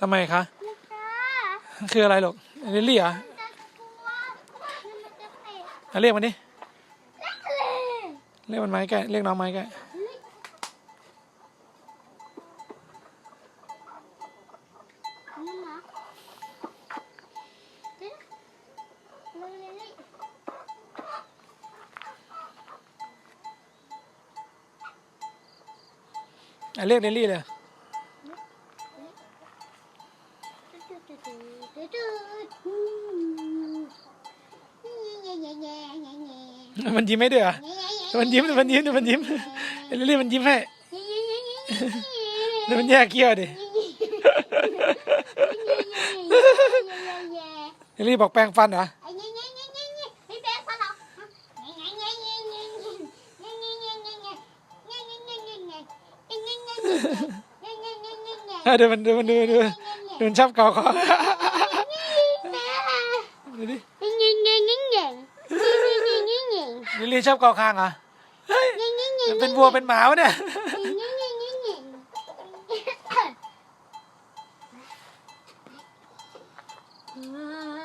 ทำไมคะนะคะ คืออะไรหรอกลิลลี่เหรอจะกลัวมันจะเตะอะเรียกมันดิเลยเรียกมันไม้แกะเรียกน้องไม้แกะนี่นะเดี๋ยวเลยเลยอะเรียกลิลลี่เลย มันยิ้มให้ด้วยเหรอมันยิ้มมันยิ้มมันยิ้มลิลลี่มันยิ้มให้แล้วมันแยกเกี้ยวดิลิลลี่บอกแปรงฟันเหรอเออเดี๋ยวมันเดี๋ยวมันดูดู หนุนชอบเกาคอดูดิลิลลี่ชอบเกาคางเหรอเฮ้ยเป็นวัวเป็นหมาวะเนี่ย Ah.